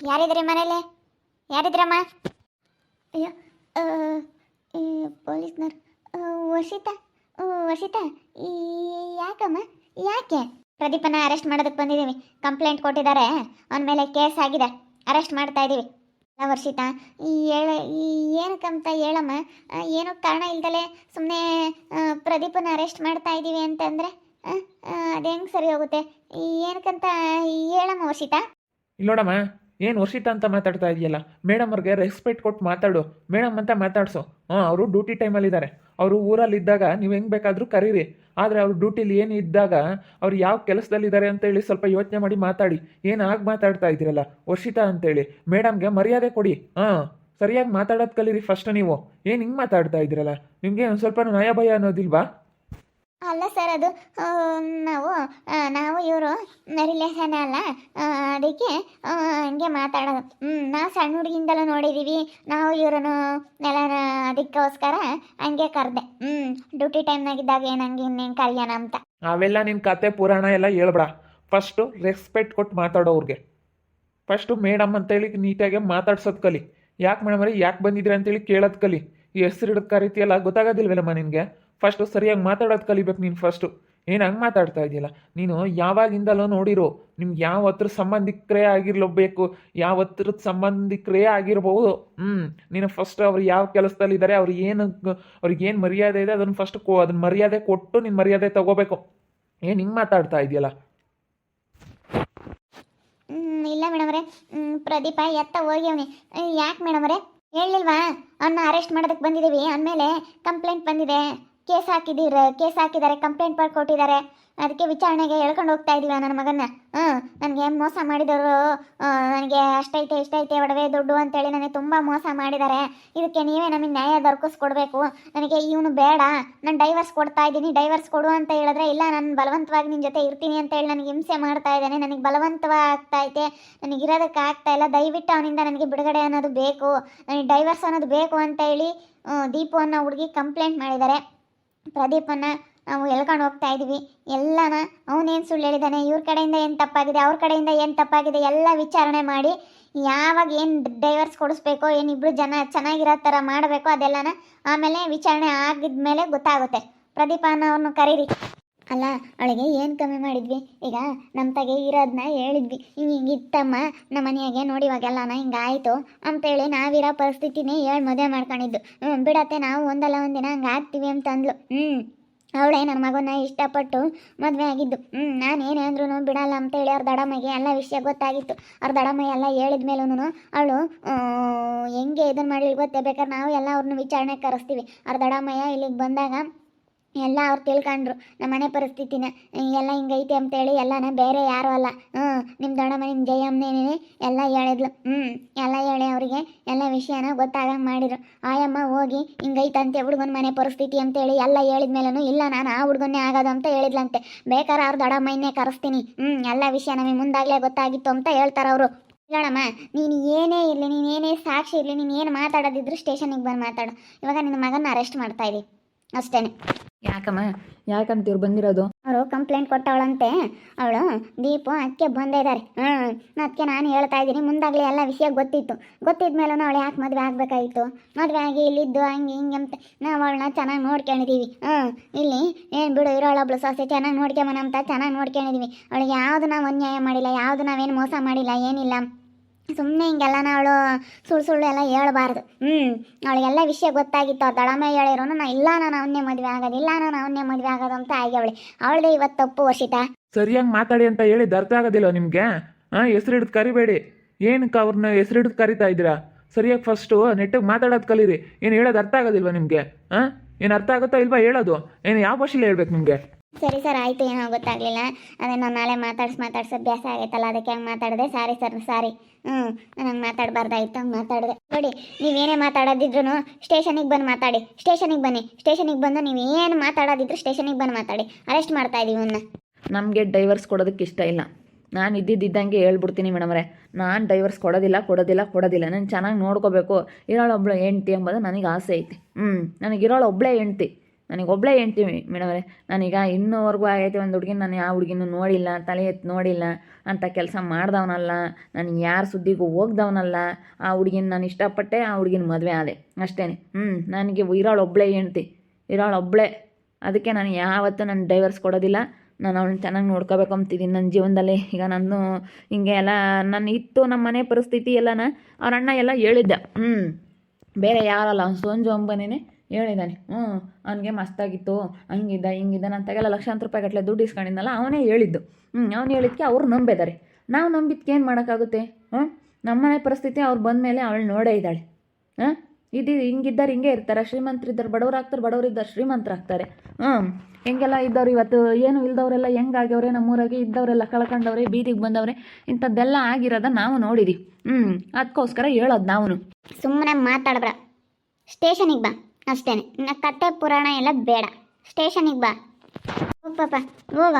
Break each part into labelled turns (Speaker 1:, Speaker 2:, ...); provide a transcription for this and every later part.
Speaker 1: ಯಾರಿದ್ರಿ ಮನೇಲಿ ಯಾರಿದ್ರಮ್ಮ ಅಯ್ಯೋ ಆ, ಈ ಪೊಲೀಸ್ನವ್ರು. ಓ ವರ್ಷಿತಾ ಓ ವರ್ಷಿತಾ ಈ ಯಾಕಮ್ಮ? ಯಾಕೆ? ಪ್ರದೀಪನ ಅರೆಸ್ಟ್ ಮಾಡೋದಕ್ಕೆ ಬಂದಿದ್ದೀವಿ. ಕಂಪ್ಲೇಂಟ್ ಕೊಟ್ಟಿದ್ದಾರೆ. ಅವನ ಮೇಲೆ ಕೇಸ್ ಆಗಿದೆ. ಅರೆಸ್ಟ್ ಮಾಡ್ತಾ ಇದ್ದೀವಿ. ಅಲ್ಲ ವರ್ಷಿತಾ ಈ ಹೇಳ ಈ ಏನಕ್ಕಂತ ಹೇಳಮ್ಮ? ಏನೋ ಕಾರಣ ಇಲ್ದಲೆ ಸುಮ್ಮನೆ ಪ್ರದೀಪನ ಅರೆಸ್ಟ್ ಮಾಡ್ತಾ ಇದ್ದೀವಿ ಅಂತಂದರೆ ಅದು ಹೆಂಗೆ ಸರಿ ಹೋಗುತ್ತೆ? ಈ ಏನಕ್ಕಂತ ಹೇಳಮ್ಮ ವರ್ಷಿತಾ?
Speaker 2: ಇಲ್ಲ ನೋಡಮ್ಮ ಏನು ವರ್ಷಿತ ಅಂತ ಮಾತಾಡ್ತಾ ಇದೆಯಲ್ಲ? ಮೇಡಮ್ ಅವ್ರಿಗೆ ರೆಸ್ಪೆಕ್ಟ್ ಕೊಟ್ಟು ಮಾತಾಡು. ಮೇಡಮ್ ಅಂತ ಮಾತಾಡ್ಸು. ಹಾಂ, ಅವರು ಡ್ಯೂಟಿ ಟೈಮಲ್ಲಿದ್ದಾರೆ ಅವರು ಊರಲ್ಲಿ ಇದ್ದಾಗ ನೀವು ಹೆಂಗೆ ಬೇಕಾದರೂ ಕರೀರಿ. ಆದರೆ ಅವ್ರು ಡ್ಯೂಟಿಲಿ ಏನು ಇದ್ದಾಗ ಅವ್ರು ಯಾವ ಕೆಲಸದಲ್ಲಿದ್ದಾರೆ ಅಂತೇಳಿ ಸ್ವಲ್ಪ ಯೋಚನೆ ಮಾಡಿ ಮಾತಾಡಿ. ಏನು ಆಗಿ ಮಾತಾಡ್ತಾ ಇದ್ದೀರಲ್ಲ? ವರ್ಷಿತಾ ಅಂತೇಳಿ. ಮೇಡಮ್ಗೆ ಮರ್ಯಾದೆ ಕೊಡಿ. ಹಾಂ, ಸರಿಯಾಗಿ ಮಾತಾಡೋದು ಕಲೀರಿ ಫಸ್ಟ್ ನೀವು. ಏನು ಹಿಂಗೆ ಮಾತಾಡ್ತಾ ಇದ್ದೀರಲ್ಲ? ನಿಮಗೆ ಒಂದು ಸ್ವಲ್ಪ ನಯ ಭಯ ಅನ್ನೋದಿಲ್ವಾ?
Speaker 1: ಅಲ್ಲ ಸರ್ ಅದು ನಾವು ನಾವು ಇವರು ರಿಲೇಷನ್ ಅಲ್ಲ ಅದಕ್ಕೆ ಹಂಗೆ ಮಾತಾಡೋದು. ನಾವು ಸಣ್ಣ ಹುಡುಗಿಂದಲೂ ನೋಡಿದ್ದೀವಿ ನಾವು ಇವರನ್ನು ಎಲ್ಲ ಅದಕ್ಕೋಸ್ಕರ ಹಂಗೆ ಕರೆದೆ. ಹ್ಞೂ ಡ್ಯೂಟಿ ಟೈಮ್ನಾಗಿದ್ದಾಗ ಏನು ಹಂಗೆ ಇನ್ನೇನು ಕರೆಯೋಣ ಅಂತ.
Speaker 2: ಅವೆಲ್ಲ ನಿನ್ನ ಕತೆ, ಪುರಾಣ ಎಲ್ಲ ಹೇಳ್ಬೇಡ. ಫಸ್ಟು ರೆಸ್ಪೆಕ್ಟ್ ಕೊಟ್ಟು ಮಾತಾಡೋ ಅವ್ರಿಗೆ. ಫಸ್ಟು ಮೇಡಮ್ ಅಂತೇಳಿ ನೀಟಾಗಿ ಮಾತಾಡ್ಸೋದು ಕಲಿ. ಯಾಕೆ ಮೇಡಮ್ ಯಾಕೆ ಬಂದಿದ್ರಿ ಅಂತೇಳಿ ಕೇಳೋದು ಕಲಿ. ಹೆಸರು ಹಿಡಿದು ಕರಿತೀಯಲ್ಲ ಗೊತ್ತಾಗೋದಿಲ್ವಲ್ಲಮ್ಮ ನಿನಗೆ? ಫಸ್ಟು ಸರಿಯಾಗಿ ಮಾತಾಡೋದು ಕಲಿಬೇಕು ನೀನು ಫಸ್ಟು ಏನು ಹಂಗೆ ಮಾತಾಡ್ತಾ ಇದೆಯಲ್ಲ ನೀನು ಯಾವಾಗಿಂದಲೋ ನೋಡಿರೋ, ನಿಮ್ಗೆ ಯಾವ ಹತ್ರ ಸಂಬಂಧಿಕರೇ ಆಗಿರ್ಲಬೇಕು ಯಾವ ಹತ್ರದ ಸಂಬಂಧಿಕರೇ ಆಗಿರ್ಬೋದು. ಹ್ಞೂ ನೀನು ಫಸ್ಟ್ ಅವ್ರು ಯಾವ ಕೆಲಸದಲ್ಲಿ ಇದ್ದಾರೆ ಅವ್ರು ಏನು, ಅವ್ರಿಗೆ ಏನು ಮರ್ಯಾದೆ ಇದೆ, ಅದನ್ನು ಫಸ್ಟ್ ಕೊ ಅದನ್ನ ಮರ್ಯಾದೆ ಕೊಟ್ಟು ನಿನ್ನ ಮರ್ಯಾದೆ ತಗೋಬೇಕು. ಏನು ಹಿಂಗೆ ಮಾತಾಡ್ತಾ ಇದೆಯಲ್ಲ
Speaker 1: ಇಲ್ಲ ಮೇಡಮ್ರೆ ಪ್ರದೀಪ ಎತ್ತ ಹೋಗ್ಯವನಿ. ಯಾಕೆ ಮೇಡಮ್ರೆ ಹೇಳಿಲ್ವಾ ಅವನ್ನ ಅರೆಸ್ಟ್ ಮಾಡೋದಕ್ಕೆ ಬಂದಿದ್ದೀವಿ ಅಂದಮೇಲೆ ಕಂಪ್ಲೇಂಟ್ ಬಂದಿದೆ. ಕೇಸ್ ಹಾಕಿದ್ದೀರ? ಕೇಸ್ ಹಾಕಿದ್ದಾರೆ ಕಂಪ್ಲೇಂಟ್ ಕೊಟ್ಟಿದ್ದಾರೆ. ಅದಕ್ಕೆ ವಿಚಾರಣೆಗೆ ಹೇಳ್ಕೊಂಡು ಹೋಗ್ತಾ ಇದೀವಿ ನನ್ನ ಮಗನ್ನ? ಹ್ಞೂ ನನಗೆ ಮೋಸ ಮಾಡಿದವರು ನನಗೆ ಅಷ್ಟೈತೆ, ಇಷ್ಟೈತೆ, ಒಡವೆ, ದುಡ್ಡು ಅಂತೇಳಿ ನನಗೆ ತುಂಬ ಮೋಸ ಮಾಡಿದ್ದಾರೆ. ಇದಕ್ಕೆ ನೀವೇ ನಮಗೆ ನ್ಯಾಯ ದೊರಕಿಸ್ಕೊಡ್ಬೇಕು. ನನಗೆ ಇವನು ಬೇಡ. ನಾನು ಡೈವರ್ಸ್ ಕೊಡ್ತಾ ಇದ್ದೀನಿ. ಡೈವರ್ಸ್ ಕೊಡು ಅಂತ ಹೇಳಿದ್ರೆ, ಇಲ್ಲ, ನಾನು ಬಲವಂತವಾಗಿ ನಿನ್ನ ಜೊತೆ ಇರ್ತೀನಿ ಅಂತ ಹೇಳಿ ನನಗೆ ಹಿಂಸೆ ಮಾಡ್ತಾ ಇದ್ದಾನೆ. ನನಗೆ ಬಲವಂತವಾಗಿ ಆಗ್ತಾ ಐತೆ. ನನಗೆ ಇರೋದಕ್ಕೆ ಆಗ್ತಾ ಇಲ್ಲ. ದಯವಿಟ್ಟು ಅವನಿಂದ ನನಗೆ ಬಿಡುಗಡೆ ಅನ್ನೋದು ಬೇಕು. ನನಗೆ ಡೈವರ್ಸ್ ಅನ್ನೋದು ಬೇಕು ಅಂತ ಹೇಳಿ ದೀಪವನ್ನು ದೀಪು ಅನ್ನೋ ಹುಡುಗಿ ಕಂಪ್ಲೇಂಟ್ ಮಾಡಿದ್ದಾರೆ. ಪ್ರದೀಪನ್ನ ನಾವು ಎಳ್ಕೊಂಡು ಹೋಗ್ತಾ ಇದ್ದೀವಿ. ಎಲ್ಲನ ಅವನೇನು ಸುಳ್ಳು ಹೇಳಿದ್ದಾನೆ ಇವ್ರ ಕಡೆಯಿಂದ ಏನು ತಪ್ಪಾಗಿದೆ? ಅವ್ರ ಕಡೆಯಿಂದ ಏನು ತಪ್ಪಾಗಿದೆ? ಎಲ್ಲ ವಿಚಾರಣೆ ಮಾಡಿ ಯಾವಾಗ ಏನು ಡೈವರ್ಸ್ ಕೊಡಿಸ್ಬೇಕು, ಏನು ಇಬ್ಬರು ಜನ ಚೆನ್ನಾಗಿರೋ ಥರ ಮಾಡಬೇಕು ಅದೆಲ್ಲನ ಆಮೇಲೆ ವಿಚಾರಣೆ ಆಗಿದ್ಮೇಲೆ ಗೊತ್ತಾಗುತ್ತೆ. ಪ್ರದೀಪ ಅವನು ಕರೀರಿ. ಅಲ್ಲ, ಅವಳಿಗೆ ಏನು ಕಮ್ಮಿ ಮಾಡಿದ್ವಿ? ಈಗ ನಮ್ಮ ತಗೆ ಇರೋದನ್ನ ಹೇಳಿದ್ವಿ. ಹಿಂಗೆ ಹಿಂಗಿತ್ತಮ್ಮ ನಮ್ಮ ಮನೆಯಾಗೆ ನೋಡಿ ಇವಾಗೆಲ್ಲನ ಆಯಿತು ಅಂತೇಳಿ ನಾವಿರೋ ಪರಿಸ್ಥಿತಿನೇ ಹೇಳಿ ಮದುವೆ ಮಾಡ್ಕೊಂಡಿದ್ದು. ಬಿಡತ್ತೆ, ನಾವು ಒಂದಲ್ಲ ಒಂದಿನ ಹಂಗೆ ಆಗ್ತೀವಿ ಅಂತ ಅಂದ್ಲು ಹ್ಞೂ ಅವಳೇ ನನ್ನ ಮಗನ ಇಷ್ಟಪಟ್ಟು ಮದುವೆ ಆಗಿದ್ದು. ಹ್ಞೂ ನಾನು ಏನೇ ಅಂದ್ರೂ ಬಿಡಲ್ಲ ಅಂತೇಳಿ ಅವ್ರ ದಡಮ್ಮಗೆ ಎಲ್ಲ ವಿಷಯ ಗೊತ್ತಾಗಿತ್ತು. ಅವ್ರ ದಡಮ್ಮ ಎಲ್ಲ ಹೇಳಿದ ಮೇಲೂ ಅವಳು ಹೆಂಗೆ ಇದನ್ನು ಮಾಡಿ ಗೊತ್ತೇ? ಬೇಕಾದ್ರೆ ನಾವು ಎಲ್ಲ ಅವ್ರನ್ನ ವಿಚಾರಣೆ ಕರೆಸ್ತೀವಿ. ಅವ್ರ ದಡಮ್ಮಯ್ಯ ಇಲ್ಲಿಗೆ ಬಂದಾಗ ಎಲ್ಲ ಅವ್ರು ತಿಳ್ಕೊಂಡ್ರು. ನಮ್ಮ ಮನೆ ಪರಿಸ್ಥಿತಿನ ಎಲ್ಲ ಹಿಂಗೈತೆ ಅಂತೇಳಿ ಎಲ್ಲನ ಬೇರೆ ಯಾರು ಅಲ್ಲ. ಹ್ಞೂ ನಿಮ್ಮ ದೊಡ್ಡಮ್ಮ ನಿಮ್ಮ ಜಯಮ್ಮನೇನೇ ಎಲ್ಲ ಹೇಳಿದ್ಲು. ಹ್ಞೂ, ಎಲ್ಲ ಹೇಳಿ ಅವರಿಗೆ ಎಲ್ಲ ವಿಷಯನ ಗೊತ್ತಾಗಂಗೆ ಮಾಡಿದ್ರು. ಆಯಮ್ಮ, ಹೋಗಿ ಹಿಂಗೈತಂತೆ ಹುಡುಗನ ಮನೆ ಪರಿಸ್ಥಿತಿ ಅಂತೇಳಿ ಎಲ್ಲ ಹೇಳಿದ್ಮೇಲೂ ಇಲ್ಲ, ನಾನು ಆ ಹುಡುಗನ್ನೇ ಆಗೋದು ಅಂತ ಹೇಳಿದ್ಲಂತೆ. ಬೇಕಾದ್ರೆ ಅವ್ರ ದೊಡ್ಡಮ್ಮನ್ನೇ ಕರೆಸ್ತೀನಿ. ಹ್ಞೂ, ಎಲ್ಲ ವಿಷಯ ನಮಗೆ ಮುಂದಾಗಲೇ ಗೊತ್ತಾಗಿತ್ತು ಅಂತ ಹೇಳ್ತಾರೆ ಅವರು. ಹೇಳಮ್ಮ ನೀನು ಏನೇ ಇರಲಿ, ನೀನು ಏನೇ ಸಾಕ್ಷಿ ಇರಲಿ, ನೀನು ಏನು ಮಾತಾಡೋದಿದ್ರು ಸ್ಟೇಷನಿಗೆ ಬಂದು ಮಾತಾಡು. ಇವಾಗ ನಿನ್ನ ಮಗನ ಅರೆಸ್ಟ್ ಮಾಡ್ತಾ ಇದ್ದೀವಿ ಅಷ್ಟೇ
Speaker 3: ಯಾಕಮ್ಮ? ಯಾಕಂತ ಇವ್ರು ಬಂದಿರೋದು?
Speaker 1: ಅವರು ಕಂಪ್ಲೇಂಟ್ ಕೊಟ್ಟವಳಂತೆ. ಅವಳು ದೀಪು ಅಕ್ಕೆ ಬಂದಿದ್ದಾರೆ ಹ್ಮ್ ಅದಕ್ಕೆ ನಾನು ಹೇಳ್ತಾ ಇದ್ದೀನಿ ಮುಂದಾಗಲೇ ಎಲ್ಲ ವಿಷಯ ಗೊತ್ತಿತ್ತು. ಗೊತ್ತಿದ್ದ ಮೇಲೂ ಅವಳು ಯಾಕೆ ಮದುವೆ ಆಗಬೇಕಾಗಿತ್ತು ಮದುವೆ ಆಗಿ ಇಲ್ಲಿದ್ದು ಹಂಗೆ ಹಿಂಗೆ ಅಂತ ನಾವು ಅವಳನ್ನ ಚೆನ್ನಾಗಿ ನೋಡ್ಕೊಂಡಿದೀವಿ. ಹ್ಮ್ ಇಲ್ಲಿ ಏನು ಬಿಡು ಇರೋಳೊಬ್ಳು ಸೊಸೆ ಚೆನ್ನಾಗಿ ನೋಡ್ಕೊಂಬನ ಅಂತ ಚೆನ್ನಾಗಿ ನೋಡ್ಕೊಂಡಿದೀವಿ. ಅವಳಿಗೆ ಯಾವುದು ನಾವು ಅನ್ಯಾಯ ಮಾಡಿಲ್ಲ ಯಾವುದು ನಾವೇನು ಮೋಸ ಮಾಡಿಲ್ಲ ಏನಿಲ್ಲ. ಸುಮ್ಮನೆ ಹಿಂಗೆಲ್ಲ ಅವಳು ಸುಳ್ಳು ಸುಳ್ಳು ಎಲ್ಲ ಹೇಳ್ಬಾರ್ದು. ಹ್ಞೂ ಅವಳಿಗೆಲ್ಲ ವಿಷಯ ಗೊತ್ತಾಗಿತ್ತು. ಆ ದಳಮೆ ಹೇಳಿರೋನು ನಾ ಇಲ್ಲ ನಾನು ಅವನ್ನೇ ಮದುವೆ ಆಗೋದು ಇಲ್ಲ ನಾನು ಅವನ್ನೇ ಮದುವೆ ಆಗೋದು ಅಂತ ಆಗ್ಯವಳೆ. ಅವಳದೇ ಇವತ್ತು ತಪ್ಪು ವರ್ಷಿತ.
Speaker 2: ಸರಿಯಾಗಿ ಮಾತಾಡಿ ಅಂತ ಹೇಳಿ ಅರ್ಥ ಆಗೋದಿಲ್ಲ ನಿಮಗೆ? ಹಾಂ ಹೆಸರು ಹಿಡಿದು ಕರಿಬೇಡಿ. ಏನಕ್ಕೆ ಅವ್ರನ್ನ ಹೆಸರು ಹಿಡಿದು ಕರಿತಾ ಇದ್ದೀರಾ? ಸರಿಯಾಗಿ ಫಸ್ಟು ನೆಟ್ಟಿಗೆ ಮಾತಾಡೋದು ಕಲೀರಿ. ಏನು ಹೇಳೋದು ಅರ್ಥ ಆಗೋದಿಲ್ವ ನಿಮಗೆ? ಹಾಂ ಏನು ಅರ್ಥ ಆಗುತ್ತಾ ಇಲ್ವಾ ಹೇಳೋದು? ಏನು ಯಾವ ಭಾಷೆಲಿ ಹೇಳ್ಬೇಕು ನಿಮಗೆ?
Speaker 1: ಸರಿ ಸರ್ ಆಯಿತು ಏನೋ ಗೊತ್ತಾಗಲಿಲ್ಲ. ಅದೇ ನಾನು ನಾಳೆ ಮಾತಾಡ್ಸಿ ಮಾತಾಡ್ಸಿ ಅಭ್ಯಾಸ ಆಗೈತಲ್ಲ ಅದಕ್ಕೆ ಹಂಗೆ ಮಾತಾಡಿದೆ. Sorry sir sorry. ಹ್ಞೂ, ನಾನು ಹಂಗೆ ಹಂಗೆ ಮಾತಾಡಿದೆ. ನೋಡಿ, ನೀವೇನೇ ಮಾತಾಡೋದಿದ್ರು ಸ್ಟೇಷನಿಗೆ ಬಂದು ಮಾತಾಡಿ, ಸ್ಟೇಷನಿಗೆ ಬನ್ನಿ, ಸ್ಟೇಷನಿಗೆ ಬಂದು ನೀವು ಏನು ಮಾತಾಡೋದಿದ್ರು ಸ್ಟೇಷನಿಗೆ ಬಂದು ಮಾತಾಡಿ, ಅರೆಸ್ಟ್ ಮಾಡ್ತಾ ಇದೀವಿ ಇವನ್ನ
Speaker 3: ನಮಗೆ ಡೈವರ್ಸ್ ಕೊಡೋದಕ್ಕೆ ಇಷ್ಟ ಇಲ್ಲ. ನಾನು ಇದ್ದಿದ್ದಂಗೆ ಹೇಳ್ಬಿಡ್ತೀನಿ ಮೇಡಮ್ರೆ ನಾನು ಡೈವರ್ಸ್ ಕೊಡೋದಿಲ್ಲ ಕೊಡೋದಿಲ್ಲ ಕೊಡೋದಿಲ್ಲ, ನಾನು ಚೆನ್ನಾಗಿ ನೋಡ್ಕೋಬೇಕು. ಇರೋಳೊಬ್ಳು ಹೆಂಡ್ತಿ ಎಂಬುದು ನನಗೆ ಆಸೆ ಐತಿ. ಹ್ಞೂ ನನಗಿರೋಳು ಒಬ್ಬಳೇ ಹೆಂಡ್ತಿ. ನನಗೆ ಒಬ್ಬಳೇ ಹೆಂಡ್ತೀವಿ ಮೇಡಮರೇ ನಾನೀಗ ಇನ್ನೂವರೆಗೂ ಆಗೈತೆ ಒಂದು ಹುಡುಗಿನ, ನಾನು ಯಾವ ಹುಡುಗಿನೂ ನೋಡಿಲ್ಲ, ತಲೆ ಎತ್ತಿ ನೋಡಿಲ್ಲ, ಅಂತ ಕೆಲಸ ಮಾಡ್ದವನಲ್ಲ, ನಾನು ಯಾರ ಸುದ್ದಿಗೂ ಹೋಗ್ದವನಲ್ಲ, ಆ ಹುಡುಗಿನ ನಾನು ಇಷ್ಟಪಟ್ಟೆ, ಆ ಹುಡುಗಿನ ಮದುವೆ ಆದೆ ಅಷ್ಟೇ ಹ್ಞೂ ನನಗೆ ಇರೋಳು ಒಬ್ಬಳೇ ಹೆಂಡ್ತಿ, ಇರೋಳು ಒಬ್ಬಳೇ ಅದಕ್ಕೆ ನಾನು ಯಾವತ್ತೂ ನಾನು ಡೈವರ್ಸ್ ಕೊಡೋದಿಲ್ಲ, ನಾನು ಅವಳನ್ನ ಚೆನ್ನಾಗಿ ನೋಡ್ಕೋಬೇಕು ಅಂತಿದ್ದೀನಿ ನನ್ನ ಜೀವನದಲ್ಲಿ. ಈಗ ನಾನು ಹಿಂಗೆ ಎಲ್ಲ, ನಾನು ಇತ್ತು ನಮ್ಮ ಮನೆ ಪರಿಸ್ಥಿತಿ ಎಲ್ಲನ ಅವ್ರ ಅಣ್ಣ ಎಲ್ಲ ಹೇಳಿದ್ದೆ. ಹ್ಞೂ ಬೇರೆ ಯಾರಲ್ಲ, ಅವ್ನು ಸೋಂಜು ಅಂಬನೇ ಹೇಳಿದ್ದಾನೆ ಹ್ಞೂ ಅವನಿಗೆ ಮಸ್ತಾಗಿತ್ತು, ಹಂಗಿದ್ದ, ಹಿಂಗಿದ್ದ, ನಾನು ತೆಗೆಲ್ಲ ಲಕ್ಷಾಂತರ ರೂಪಾಯಿ ಗಟ್ಟಲೆ ದುಡ್ಡು ಇಸ್ಕೊಂಡಿದ್ನಲ್ಲ, ಅವನೇ ಹೇಳಿದ್ದು. ಹ್ಞೂ ಅವ್ನು ಹೇಳಿದ್ಕೆ ಅವ್ರು ನಂಬಿದ್ದಾರೆ ನಾವು ನಂಬಿದ್ಕೆ ಏನು ಮಾಡೋಕ್ಕಾಗುತ್ತೆ? ಹ್ಞೂ ನಮ್ಮನೆ ಪರಿಸ್ಥಿತಿ ಅವ್ರು ಬಂದ ಮೇಲೆ ಅವಳು ನೋಡೇ ಇದ್ದಾಳೆ. ಹಾಂ, ಇದು ಹಿಂಗಿದ್ದಾರೆ ಹಿಂಗೆ ಇರ್ತಾರೆ ಶ್ರೀಮಂತರಿದ್ದಾರೆ ಬಡವರು ಆಗ್ತಾರೆ, ಬಡವ್ರು ಇದ್ದಾರೆ ಶ್ರೀಮಂತರಾಗ್ತಾರೆ ಹ್ಞೂ ಹೆಂಗೆಲ್ಲ ಇದ್ದವ್ರು ಇವತ್ತು ಏನು ಇಲ್ದವರೆಲ್ಲ ಹೆಂಗಾಗ್ಯವ್ರೆ ನಮ್ಮೂರಾಗೆ ಇದ್ದವರೆಲ್ಲ ಕಳ್ಕೊಂಡವ್ರೆ, ಬೀದಿಗೆ ಬಂದವ್ರೆ, ಇಂಥದ್ದೆಲ್ಲ ಆಗಿರೋದ ನಾವು ನೋಡಿದ್ದೀವಿ ಹ್ಞೂ ಅದಕ್ಕೋಸ್ಕರ ಹೇಳೋದು ನಾವು
Speaker 1: ಸುಮ್ಮನೆ ಮಾತಾಡಬ್ರ ಸ್ಟೇಷನಿಗೆ ಬಾ. ಅಷ್ಟೇನೆ. ಇನ್ನು ಕತೆ, ಪುರಾಣ ಎಲ್ಲ ಬೇಡ. ಸ್ಟೇಷನಿಗೆ ಬಾ. ಪಾಪ, ಹೋಗ.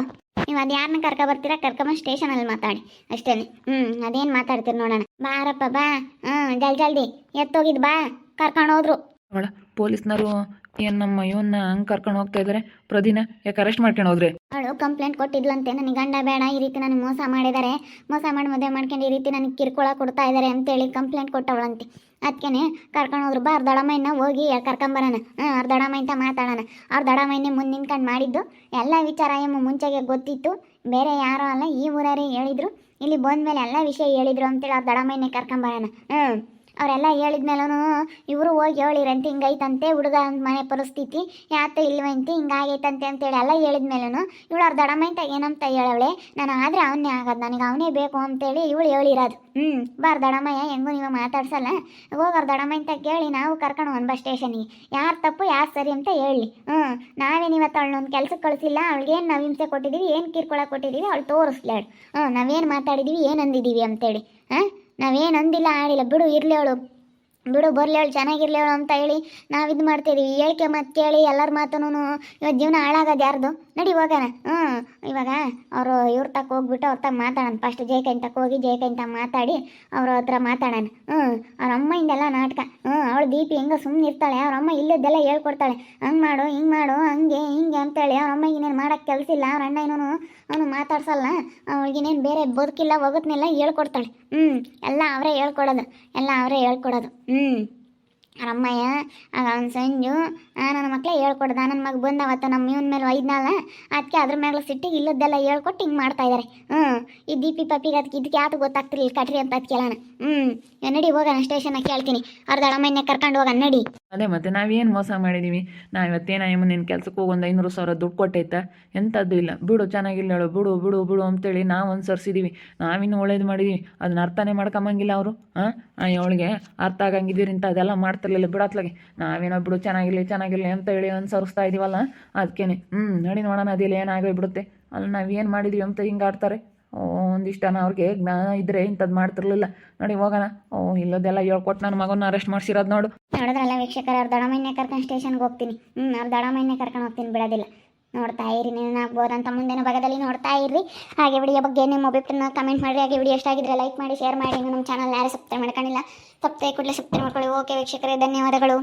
Speaker 1: ನೀವು ಅದು ಯಾರನ್ನ ಕರ್ಕೊ ಬರ್ತೀರಾ, ಕರ್ಕೊಂಬಂದು ಸ್ಟೇಷನಲ್ಲಿ ಮಾತಾಡಿ. ಅಷ್ಟೇನೆ. ಹ್ಞೂ ಅದೇನು ಮಾತಾಡ್ತೀರಿ ನೋಡೋಣ. ಬಾರಪ್ಪ ಬಾ. ಹ್ಞೂ ಜಲ್ ಜಲ್ದಿ ಎತ್ತೋಗಿದ್ ಬಾ. ಕರ್ಕೊಂಡು ಹೋದ್ರು.
Speaker 3: ಅವಳ ಪೊಲೀಸ್ನವರು ಏನು ನಮ್ಮ ಅಯ್ಯೋನ್ನ ಹಂಗೆ ಕರ್ಕೊಂಡು ಹೋಗ್ತಾ ಇದಾರೆ? ಪ್ರದಿನ, ಯಾಕೆ ಅರೆಸ್ಟ್ ಮಾಡ್ಕೊಂಡು ಹೋದ್ರೆ?
Speaker 1: ಅವಳು ಕಂಪ್ಲೇಂಟ್ ಕೊಟ್ಟಿದ್ಲಂತೆ, ನನಗೆ ಗಂಡ ಬೇಡ, ಈ ರೀತಿ ನನಗೆ ಮೋಸ ಮಾಡಿದ್ದಾರೆ ಮೋಸ ಮಾಡಿ ಮದುವೆ ಮಾಡ್ಕೊಂಡು ಈ ರೀತಿ ನನಗೆ ಕಿರುಕುಳ ಕೊಡ್ತಾ ಇದ್ದಾರೆ ಅಂತೇಳಿ ಕಂಪ್ಲೇಂಟ್ ಕೊಟ್ಟವಳಂತೆ. ಅದಕ್ಕೆ ಕರ್ಕೊಂಡು ಹೋದ್ರು, ಬಾ ದಡಮೈನ ಹೋಗಿ ಕರ್ಕೊಂಬರೋಣ ಹಾಂ ಅವ್ರ ಅಂತ ಮಾತಾಡೋಣ. ದಡಮೈನೆ ಮುಂದೆ ನಿಂತ್ಕೊಂಡು ಮಾಡಿದ್ದು, ಎಲ್ಲ ವಿಚಾರ ಎಮ್ಮ ಮುಂಚೆಗೆ ಗೊತ್ತಿತ್ತು. ಬೇರೆ ಯಾರೋ ಅಲ್ಲ, ಈ ಊರವರೇ ಹೇಳಿದ್ರು. ಇಲ್ಲಿ ಬಂದ್ಮೇಲೆ ಎಲ್ಲ ವಿಷಯ ಹೇಳಿದ್ರು ಅಂತೇಳಿ ದಡಮೈನೆ ಕರ್ಕೊಂಬರೋಣ ಹ್ಞೂ ಅವರೆಲ್ಲ ಹೇಳಿದ್ಮೇಲೂ ಇವರು ಹೋಗಿ ಹೇಳಿರಂತೆ ಹಿಂಗೈತಂತೆ, ಹುಡುಗ ಮನೆ ಪರಿಸ್ಥಿತಿ, ಯಾತ ಇಲ್ವಂತೆ ಹಿಂಗಾಗೈತಂತೆ ಅಂತೇಳಿ ಎಲ್ಲ ಹೇಳಿದ್ಮೇಲೂ ಇವಳು ಅವ್ರ ದಡಮೈಂತ ಏನಂತ ಹೇಳವಳೆ, ನಾನು ಆದರೆ ಅವನೇ ಆಗೋದು, ನನಗೆ ಅವನೇ ಬೇಕು ಅಂತೇಳಿ ಇವಳು ಹೇಳಿರೋದು. ಹ್ಞೂ ಬಾರ್ ದಡಮಯ್ಯ ಹೆಂಗೂ ನೀವು ಮಾತಾಡ್ಸಲ್ಲ? ಹೋಗಿ ಅವ್ರ ದಡಮೈಂತ ಕೇಳಿ, ನಾವು ಕರ್ಕೊಂಡು ಒಂದು ಬಸ್ ಸ್ಟೇಷನಿಗೆ ಯಾರು ತಪ್ಪು, ಯಾರು ಸರಿ ಅಂತ ಹೇಳಿ. ಹ್ಞೂ ನಾವೇನು ಇವತ್ತು ಅವಳನ್ನೊಂದು ಕೆಲಸಕ್ಕೆ ಕಳಿಸಿಲ್ಲ ಅವಳಿಗೇನು ನಾವು ಹಿಂಸೆ ಕೊಟ್ಟಿದ್ದೀವಿ ಏನು ಕಿರ್ಕೊಳ ಕೊಟ್ಟಿದ್ದೀವಿ ಅವಳು ತೋರಿಸ್ಲಾಳು ಹ್ಞೂ ನಾವೇನು ಮಾತಾಡಿದ್ದೀವಿ ಏನು ಅಂದಿದ್ದೀವಿ ಅಂತೇಳಿ. ಹಾಂ? ನಾವೇನು ಅಂದಿಲ್ಲ, ಆಡಿಲ್ಲ. ಬಿಡು, ಇರಲಿ ಅವಳು. ಬಿಡು, ಬರಲಿ ಅವಳು. ಚೆನ್ನಾಗಿರ್ಲಿ ಅವಳು ಅಂತ ಹೇಳಿ ನಾವು ಇದು ಮಾಡ್ತಿದ್ದೀವಿ ಹೇಳ್ಕೆ ಮತ್ತೆ ಕೇಳಿ ಎಲ್ಲರ ಮಾತನು ಇವತ್ತು ಜೀವನ ಹಾಳಾಗೋದು ಯಾರ್ದು? ನಡಿ ಹೋಗೋಣ. ಹ್ಞೂ ಇವಾಗ ಅವರು ಇವ್ರ ತಕ್ಕ ಹೋಗ್ಬಿಟ್ಟು ಅವ್ರ ತಕ್ಕ ಮಾತಾಡೋಣ. ಫಸ್ಟ್ ಜಯಕೈನ್ ಹೋಗಿ ಜಯಕೈನ್ ಮಾತಾಡಿ ಅವ್ರ ಹತ್ರ ಮಾತಾಡೋಣ. ಹ್ಞೂ ಅವ್ರ ಅಮ್ಮಯಿಂದೆಲ್ಲ ನಾಟಕ. ಹ್ಞೂ ಅವಳು ದೀಪಿ ಹೆಂಗೆ ಸುಮ್ಮನೆ ಇರ್ತಾಳೆ. ಅವ್ರ ಅಮ್ಮ ಇಲ್ಲದ್ದೆಲ್ಲ ಹೇಳ್ಕೊಡ್ತಾಳೆ. ಹಂಗೆ ಮಾಡು, ಹಿಂಗೆ ಮಾಡು, ಹಂಗೆ, ಹಿಂಗೆ ಅಂತೇಳಿ ಅವ್ರ ಅಮ್ಮ ಇನ್ನೇನು ಮಾಡೋಕ್ಕೆ ಕೆಲಸ ಇಲ್ಲ. ಅವ್ರ ಅಣ್ಣ ಇನ್ನೂ ಅವನು ಮಾತಾಡ್ಸಲ್ಲ. ಅವಳಿಗಿನೇನು ಬೇರೆ ಬದುಕಿಲ್ಲ ಹೋಗುತ್ತನೆಲ್ಲ ಹೇಳ್ಕೊಡ್ತಾಳೆ. ಹ್ಞೂ ಎಲ್ಲ ಅವರೇ ಹೇಳ್ಕೊಡೋದು. ಎಲ್ಲ ಅವರೇ ಹೇಳ್ಕೊಡೋದು. ಹ್ಞೂ ಅಮ್ಮಯ್ಯ ಆಗ ಅವ್ನ ಸಂಜು ನನ್ನ ಮಕ್ಕಳೇ ಹೇಳ್ಕೊಡ್ದ. ನನ್ನ ಮಗ ಬಂದವತ್ತ ನಮ್ಮ ಇವನ ಮೇಲೆ ಒಯ್ದನಲ್ಲ ಅದಕ್ಕೆ ಅದ್ರ ಮೇಲೆ ಸಿಟ್ಟಿಗೆ ಇಲ್ಲದ್ದೆಲ್ಲ ಹೇಳ್ಕೊಟ್ಟು ಹಿಂಗೆ ಮಾಡ್ತಾ ಇದ್ದಾರೆ ಹ್ಞೂ ಈ ದೀಪಿ ಪಪ್ಪಿಗೆ ಅದಕ್ಕೆ ಇದಕ್ಕೆ ಯಾತು ಗೊತ್ತಾಗ್ತಿರ್ಲಿಲ್ಲ, ಕಟ್ರಿ ಅಂತ ಅದು ಕೇಳೋಣ ಹ್ಞೂ ನಡಿ ಹೋಗೋಣ ಸ್ಟೇಷನಾಗ ಕೇಳ್ತೀನಿ. ಅವ್ರದ್ದು ಅಳಮನ್ನೇ ಕರ್ಕೊಂಡು ಹೋಗೋಣ, ನಡಿ.
Speaker 3: ಅದೇ ಮತ್ತೆ ನಾವೇನು ಮೋಸ ಮಾಡಿದ್ದೀವಿ ನಾವು ಇವತ್ತೇನ ಅಯ್ಯಮ್ಮ ನಿನ್ನ ಕೆಲ್ಸಕ್ಕೆ ಹೋಗಿ ಒಂದು ಐನೂರು ಸಾವಿರ ದುಡ್ಡು ಕೊಟ್ಟೈತಾ? ಎಂಥದ್ದು ಇಲ್ಲ. ಬಿಡು, ಚೆನ್ನಾಗಿಲ್ಲ ಹೇಳು. ಬಿಡು ಬಿಡು ಬಿಡು ಅಂತೇಳಿ ನಾವು ಅನುಸರಿಸಿದ್ದೀವಿ ನಾವಿನ್ನು ಒಳ್ಳೇದು ಮಾಡಿದ್ದೀವಿ ಅದನ್ನ ಅರ್ಥನೇ ಮಾಡ್ಕೊಂಬಂಗಿಲ್ಲ ಅವರು ಹಾಂ ಅವಳಿಗೆ ಅರ್ಥ ಆಗಂಗಿದ್ದೀರಿ ಅಂತ ಅದೆಲ್ಲ ಮಾಡ್ತಿರ್ಲಿಲ್ಲ ಬಿಡತ್ಲಾಗೆ ನಾವೇನೋ ಬಿಡು, ಚೆನ್ನಾಗಿರಲಿ ಚೆನ್ನಾಗಿರಲಿ ಅಂತ ಹೇಳಿ ಅನುಸರಿಸ್ತಾ ಇದೀವಲ್ಲ? ಅದಕ್ಕೇನೆ ಹ್ಞೂ ನಡಿ ನೋಡೋಣ ಅದಿಲ್ಲ ಏನಾಗೋಗ್ಬಿಡುತ್ತೆ ಅಲ್ಲಿ ನಾವು ಏನು ಮಾಡಿದೀವಿ ಅಂತ ಹಿಂಗೆ ಆಡ್ತಾರೆ? ಒಂದಿಷ್ಟನ ಅವ್ರಿಗೆ ಜ್ಞಾನ ಇದ್ರೆ ಇಂಥದ್ದು ಮಾಡ್ತಿರ್ಲಿಲ್ಲ. ನೋಡಿ, ಹೋಗೋಣ. ಓ, ಇಲ್ಲದೆಲ್ಲ ಹೇಳ್ಕೊಟ್ಟು ನನ್ನ ಮಗನ ಅರೆಸ್ಟ್ ಮಾಡಿಸಿರೋದು ನೋಡು.
Speaker 1: ನೋಡಿದ್ರಲ್ಲ ವೀಕ್ಷಕರ, ಅವ್ರ ದಡಮೈನೆ ಕರ್ಕೊಂಡು ಸ್ಟೇಷನ್ಗೆ ಹೋಗ್ತೀನಿ. ಹ್ಞೂ ಅವ್ರು ದಡಮೈನೆ ಕರ್ಕೊಂಡು ಹೋಗ್ತೀನಿ, ಬಿಡೋದಿಲ್ಲ. ನೋಡ್ತಾ ಇರಿ ಆಗ್ಬೋದಂತ ಮುಂದಿನ ಭಾಗದಲ್ಲಿ ನೋಡ್ತಾ ಇರ್ರಿ. ಹಾಗೆ ವಿಡಿಯೋ ಬಗ್ಗೆ ನಿಮ್ಮ ಒಬ್ಬಟ್ಟನ್ನ ಕಮೆಂಟ್ ಮಾಡಿ ಹಾಗೆ ವಿಡಿಯೋ ಎಷ್ಟಾಗಿದ್ರೆ ಲೈಕ್ ಮಾಡಿ ಶೇರ್ ಮಾಡಿ. ನಮ್ಮ ಚಾನಲ್ ಯಾರು ಸಬ್ಸ್ಕ್ರೈಬ್ ಮಾಡ್ಕೊಂಡಿಲ್ಲ ತಪ್ಪದೆ ಕೂಡಲೇ ಸಬ್ಸ್ಕ್ರೈಬ್ ಮಾಡ್ಕೊಳ್ಳಿ. ಓಕೆ ವೀಕ್ಷಕರೇ, ಧನ್ಯವಾದಗಳು.